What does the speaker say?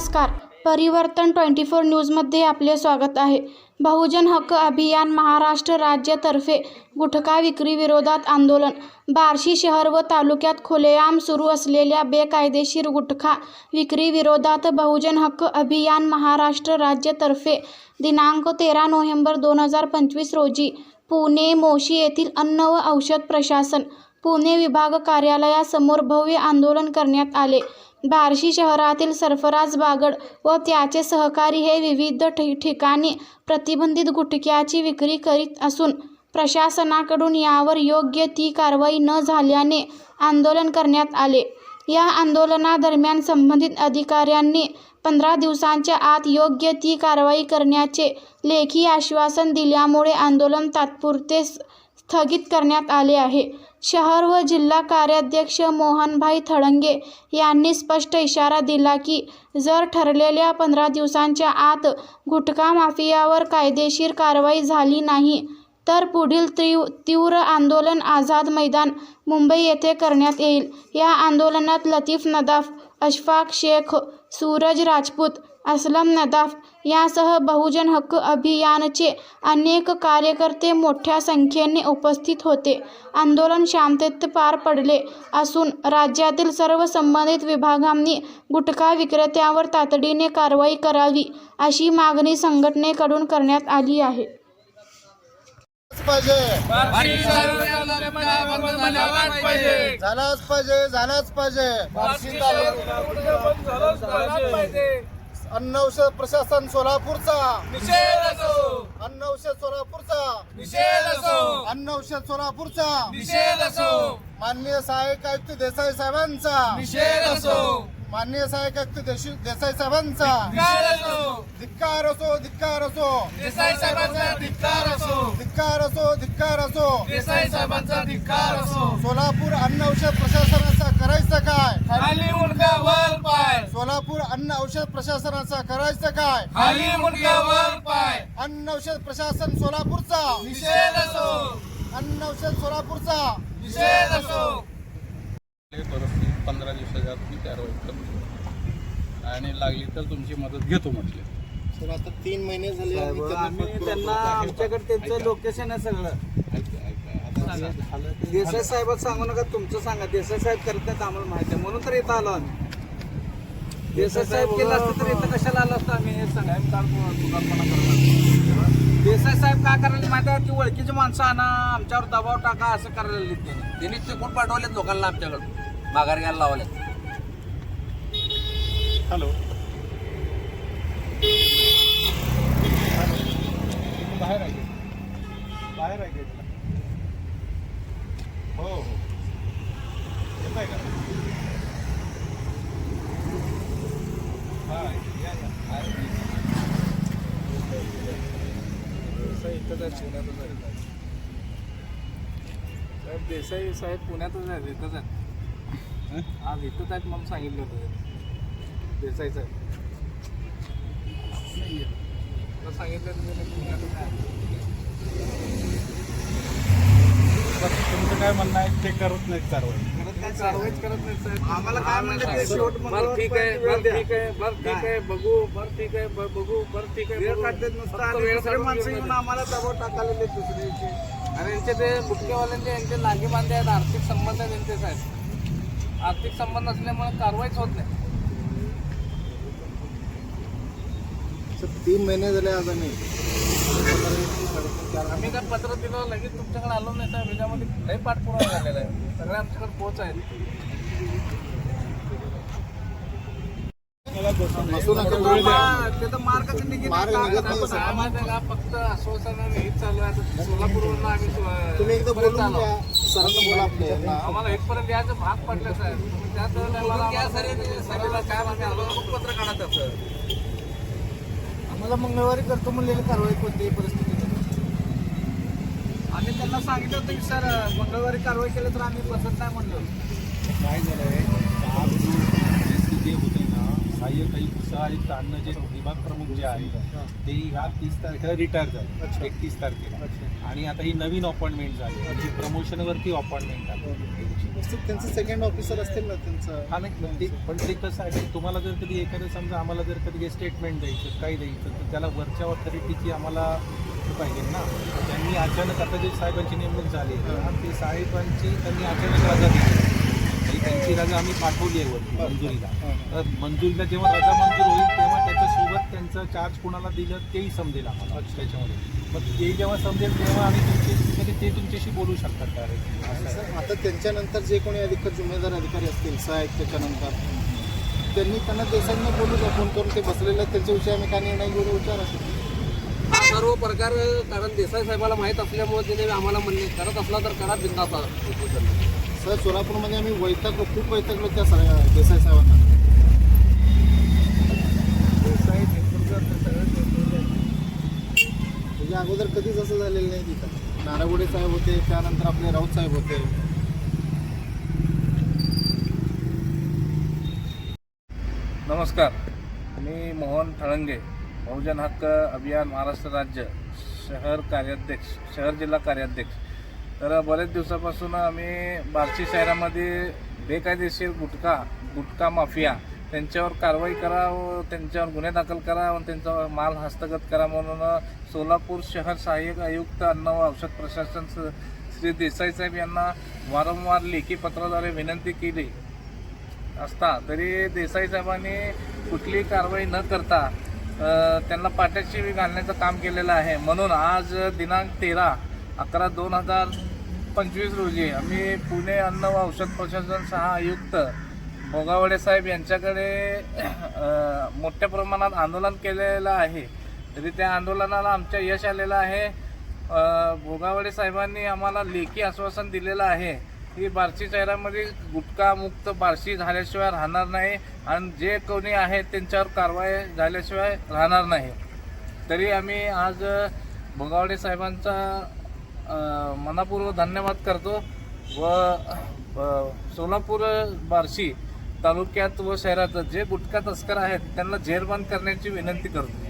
नमस्कार. परिवर्तन twenty four न्यूजमध्ये आपले स्वागत आहे. बहुजन हक्क अभियान महाराष्ट्र राज्यातर्फे गुटखा विक्री विरोधात आंदोलन. बार्शी शहर व तालुक्यात खुलेआम सुरू असलेल्या बेकायदेशीर गुटखा विक्री विरोधात बहुजन हक्क अभियान महाराष्ट्र राज्यातर्फे दिनांक तेरा नोव्हेंबर दोन हजार पंचवीस रोजी पुणे मोशी येथील अन्न व औषध प्रशासन पुणे विभाग कार्यालयासमोर भव्य आंदोलन करण्यात आले. बार्शी शहरातील सरफराज बागड व त्याचे सहकारी हे विविध ठिकाणी प्रतिबंधित गुटख्याची विक्री करीत असून प्रशासनाकडून यावर योग्य ती कारवाई न झाल्याने आंदोलन करण्यात आले. या आंदोलनादरम्यान संबंधित अधिकाऱ्यांनी पंधरा दिवसांच्या आत योग्य ती कारवाई करण्याचे लेखी आश्वासन दिल्यामुळे आंदोलन तात्पुरते स्थगित करण्यात आले आहे. शहर व जिल्हा कार्याध्यक्ष मोहनभाई थळंगे यांनी स्पष्ट इशारा दिला की जर ठरलेल्या पंधरा दिवसांच्या आत गुटखा माफियावर कायदेशीर कारवाई झाली नाही तर पुढील तीव तीव्र आंदोलन आझाद मैदान मुंबई येथे करण्यात येईल. या आंदोलनात लतीफ नदाफ अशफाक शेख सूरज राजपूत असलम नदाफ यासह बहुजन हक्क अभियानचे अनेक कार्यकर्ते मोठ्या संख्येने उपस्थित होते. आंदोलन शांततेत पार पडले असून राज्यातील सर्व संबंधित विभागांनी गुटखा विक्रेत्यावर तातडीने कारवाई करावी अशी मागणी संघटनेकडून करण्यात आली आहे. पाहिजे. झालाच पाहिजे. झालाच पाहिजे. झालाच पाहिजे अन्न औषध प्रशासन सोलापूरचा. निषेध असो. अन्न औषध सोलापूरचा. निषेध असो. अन्न औषध सोलापूरचा. निषेध असो. माननीय सहाय्यक आयुक्त देसाई साहेबांचा. निषेध असो. माननीय आयुक्त देशू- देसाई साहेबांचा. धिक्कार असो. धिक्कार असो धिक्कार असो. देसाई साहेबांचा धिक्कार असो. धिक्कार असो धिक्कार असो. देसाई साहेबांचा धिक्कार असो. सोलापूर अन्न औषध प्रशासनाचा करायचं काय? खाली मुंडका वर पाय. सोलापूर अन्न औषध प्रशासनाचा करायचं काय? खाली मुंडका वर पाय. अन्न औषध प्रशासन सोलापूरचा. निषेध असो. अन्न औषध सोलापूरचा. निषेध असो परिस्थिती पंधरा दिवसाच्या आत मी कारवाई करतो. आणि लागली तर तुमची मदत घेतो म्हटले. सर आता तीन महिने झाले आम्ही त्यांना आम्ही पत्र त्यांना आमच्याकडे त्यांचं लोकेशन आहे सगळं. देसाई साहेबात सांगू नका तुमचं सांगा. देसाई साहेब करत नाहीत आम्हाला माहिती आहे. म्हणून तर इथं आलो आम्ही. देसाई साहेब केलं असतं तर इथं कशाला आलो असतो आम्ही? हे सांगा. देसाई साहेब का करायला माहिती आहे ती ओळखीची माणसं आणा. आमच्यावर दबाव टाका असं करायला त्यांनी त्यांनी चिकून पाठवलेत लोकांना आमच्याकडं माघार घ्यायला लावले हॅलो. बाहेर आहे बाहेर आहे गेटला हो हो. येत आहे का? हां या या. देसाई इथंच आहे पुण्यातच आहे. साहेब देसाई साहेब पुण्यातच आहेत इथंच आहेत. आज इथंच आहेत म्हणून सांगितलं होतं. सांगितलं तुमचं काय म्हणणं आहे? ते करत नाहीत कारवाई. करत नाही कारवाईच करत नाही साहेब. आम्हाला काय म्हणलं ते शेवट बरं ठीक आहे बरं ठीक आहे बरं ठीक काय? आहे बघू बरं ठीक आहे बरं बघू बरं ठीक आहे वेळ बघू. काढतात नुसतं फक्त आणि वेळ दुसरे काढून माणसं घेऊन येऊन येतात. आम्हाला दबाव टाकायला लागले दुसऱ्याचे. आणि यांचे ते बुटकेवाल्यांचे यांचे आहेत आर्थिक संबंध आहेत यांचे साहेब. आर्थिक संबंध असल्यामुळे कारवाईच होत नाही. सर, तीन महिने झाले आज आम्ही आम्ही काय पत्र दिलं लगेच तुमच्याकडे आलो नाही साहेब. याच्यामध्ये लई पाठपुरावा झालेला आहे. सगळे आमच्याकडे पोच आहेत. ते तर मार्ग. आम्हाला फक्त आश्वासन आणि हेच चालू आहे. सोलापूरवरून आम्ही परत आलो. आम्हाला इथपर्यंत यायचं भाग पडलं साहेब. तुम्ही त्याच वेळेला काय आम्ही आलो पत्र काढा त्याचं. मला मंगळवारी करतो म्हणलेली कारवाई कोणत्याही परिस्थितीत आम्ही त्यांना सांगितलं होतं की सर मंगळवारी कारवाई केली तर आम्ही बसत नाही म्हणलो. काय झालंय? आहे जे होते ना सहाय्यक आयुक्त सहाय्यक अन्न जे विभाग प्रमुख जे आहेत ते ह्या तीस तारखेला रिटायर झाले एकतीस तारखेला. आणि आता ही नवीन अपॉइंटमेंट झाली प्रमोशनवरती अपॉइंटमेंट आली त्यांचं सेकंड ऑफिसर असतील ना त्यांचं? हा नाही पण ते कसं आहे तुम्हाला जर कधी एखादं समजा आम्हाला जर कधी स्टेटमेंट द्यायचं काही द्यायचं तर त्याला वरच्या ऑथॉरिटीची आम्हाला पाहिजे ना. त्यांनी अचानक आता जे साहेबांची नेमणूक झाली ते साहेबांची त्यांनी अचानक रजा दिली. रजा आम्ही पाठवली आहे वरती मंजुरीला. तर मंजुरीला जेव्हा रजा मंजूर होईल तेव्हा त्याच्यासोबत त्यांचं चार्ज कुणाला दिलं तेही समजेल आम्हाला त्याच्यामध्ये. मग ते जेव्हा समजेल तेव्हा आम्ही तुमचे म्हणजे ते तुमच्याशी बोलू शकतात डायरेक्ट आता त्यांच्यानंतर जे कोणी अधिकारी जुम्मेदार अधिकारी असतील सहाय्यक त्याच्यानंतर त्यांनी त्यांना देसाईंना बोलू द्या फोन करून ते बसलेले आहेत त्यांच्याविषयी आम्ही काय निर्णय घेऊ विचार असेल हा सर्व प्रकार कारण देसाई साहेबाला माहीत असल्यामुळे त्याने आम्हाला म्हणले करत असला तर करा बिंदास. सर सोलापूरमध्ये आम्ही वैतागलो खूप वैतागलो त्या सा- देसाई साहेबांना. देसाई नेतृत्वात ते सगळं नेतृत्व आहे. म्हणजे अगोदर कधीच असं झालेलं नाही तिथं. नारागुडे साहेब होते त्यानंतर आपले राऊत साहेब होते. नमस्कार. मी मोहन ठळंगे बहुजन हक्क अभियान महाराष्ट्र राज्य शहर कार्याध्यक्ष शहर जिल्हा कार्याध्यक्ष. तर बरेच दिवसापासून आम्ही बार्शी शहरामध्ये बेकायदेशीर गुटखा गुटखा माफिया त्यांच्यावर कारवाई करा व त्यांच्यावर गुन्हे दाखल करा व त्यांचा माल हस्तगत करा म्हणून सोलापूर शहर सहाय्यक आयुक्त अन्न व औषध प्रशासन स- श्री देसाई साहेब यांना वारंवार लेखी पत्राद्वारे विनंती केली असता तरी देसाई साहेबांनी कुठलीही कारवाई न करता त्यांना पाट्याशी घालण्याचं काम केलेलं आहे. म्हणून आज दिनांक तेरा अकरा दोन हजार पंचवीस रोजी आम्ही पुणे अन्न व औषध प्रशासन सहा आयुक्त भोगावडे साहेब यांच्याकडे मोठ्या प्रमाणात आंदोलन केलेलं आहे. तरी त्या आंदोलनाला आमच्या यश आलेलं आहे. भोगावडे साहेबांनी आम्हाला लेखी आश्वासन दिलेलं आहे की बार्शी शहरामध्ये गुटखामुक्त बार्शी झाल्याशिवाय राहणार नाही आणि जे कोणी आहेत त्यांच्यावर कारवाई झाल्याशिवाय राहणार नाही. तरी आम्ही आज भोगावडे साहेबांचा मनापूर्वक धन्यवाद करतो. व सोलापूर बार्शी तालुक्यात व शहरात जे गुटखा तस्कर आहेत त्यांना जेरबंद करण्याची विनंती करतो.